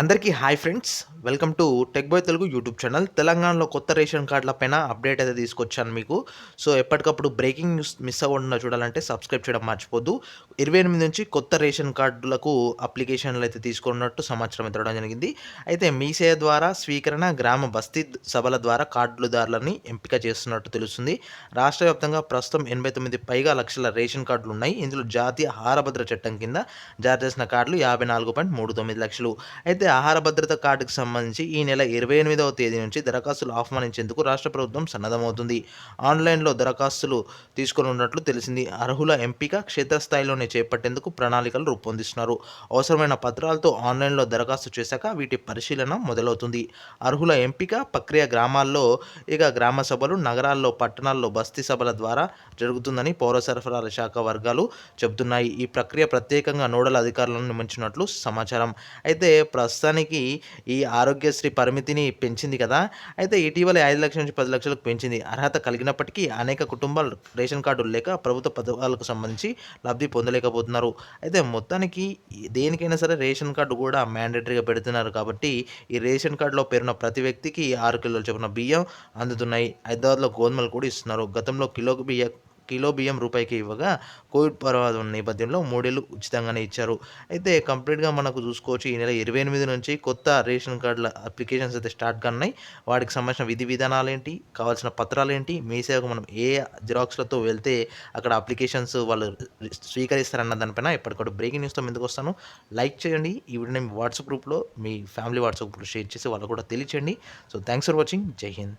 అందరికీ hi friends welcome to Tech Boy Telugu YouTube channel. తెలంగాణలో కొత్త రేషన్ కార్డుల పైన అప్డేట్ అయితే తీసుకొచ్చాను మీకు. సో ఎప్పటికప్పుడు బ్రేకింగ్ న్యూస్ మిస్ అవ్వకుండా చూడాలంటే సబ్స్క్రైబ్ చేయడం మర్చిపోద్దు. ఇరవై ఎనిమిది నుంచి కొత్త రేషన్ కార్డులకు అప్లికేషన్లు అయితే తీసుకున్నట్టు సమాచారం ఎత్తడం జరిగింది. అయితే మీ సేవ ద్వారా స్వీకరణ గ్రామ బస్తీ సభల ద్వారా కార్డులదారులని ఎంపిక చేస్తున్నట్టు తెలుస్తుంది. రాష్ట్ర వ్యాప్తంగా ప్రస్తుతం ఎనభై తొమ్మిది పైగా లక్షల రేషన్ కార్డులు ఉన్నాయి. ఇందులో జాతీయ ఆహార భద్ర చట్టం కింద జారీ చేసిన కార్డులు యాభై నాలుగు పాయింట్ మూడు తొమ్మిది లక్షలు. అయితే అయితే ఆహార భద్రత కార్డుకు సంబంధించి ఈ నెల ఇరవై ఎనిమిదవ తేదీ నుంచి దరఖాస్తులు ఆహ్వానించేందుకు రాష్ట్ర ప్రభుత్వం సన్నద్ధమవుతుంది. ఆన్లైన్లో దరఖాస్తులు తీసుకొని ఉన్నట్లు తెలిసింది. అర్హుల ఎంపిక క్షేత్రస్థాయిలోనే చేపట్టేందుకు ప్రణాళికలు రూపొందిస్తున్నారు. అవసరమైన పత్రాలతో ఆన్లైన్లో దరఖాస్తు చేశాక వీటి పరిశీలన మొదలవుతుంది. అర్హుల ఎంపిక ప్రక్రియ గ్రామాల్లో ఇక గ్రామ సభలు నగరాల్లో పట్టణాల్లో బస్తీ సభల ద్వారా జరుగుతుందని పౌర సరఫరాల శాఖ వర్గాలు చెబుతున్నాయి. ఈ ప్రక్రియ ప్రత్యేకంగా నోడల్ అధికారులను నియమించినట్లు సమాచారం. అయితే ప్రస్తుతానికి ఈ ఆరోగ్యశ్రీ పరిమితిని పెంచింది కదా. అయితే ఇటీవల ఐదు లక్షల నుంచి పది లక్షలకు పెంచింది. అర్హత కలిగినప్పటికీ అనేక కుటుంబాలు రేషన్ కార్డులు లేక ప్రభుత్వ పథకాలకు సంబంధించి లబ్ధి పొందలేకపోతున్నారు. అయితే మొత్తానికి దేనికైనా సరే రేషన్ కార్డు కూడా మ్యాండేటరీగా పెడుతున్నారు కాబట్టి ఈ రేషన్ కార్డులో పేరున్న ప్రతి వ్యక్తికి ఆరు కిలోలు చొప్పున బియ్యం అందుతున్నాయి. హైదరాబాద్లో గోధుమలు కూడా ఇస్తున్నారు. గతంలో కిలోకు బియ్యం కిలో బియ్యం రూపాయికి ఇవ్వగా కోవిడ్ పర్వాదం నేపథ్యంలో మూడేళ్ళు ఉచితంగానే ఇచ్చారు. అయితే కంప్లీట్గా మనకు చూసుకోవచ్చు ఈ నెల ఇరవై ఎనిమిది నుంచి కొత్త రేషన్ కార్డుల అప్లికేషన్స్ అయితే స్టార్ట్ కానున్నాయి. వాటికి సంబంధించిన విధి విధానాలు ఏంటి కావాల్సిన పత్రాలు ఏంటి మీ సేవకు మనం ఏ జిరాక్స్లతో వెళ్తే అక్కడ అప్లికేషన్స్ వాళ్ళు స్వీకరిస్తారన్న దానిపైన ఎప్పటికప్పుడు బ్రేకింగ్ న్యూస్తో ముందుకు వస్తాను. లైక్ చేయండి. ఈ వీడియోని వాట్సాప్ గ్రూప్లో మీ ఫ్యామిలీ వాట్సాప్ గ్రూప్ షేర్ చేసి వాళ్ళు కూడా తెలియచేయండి. So thanks for watching. Jai Hind.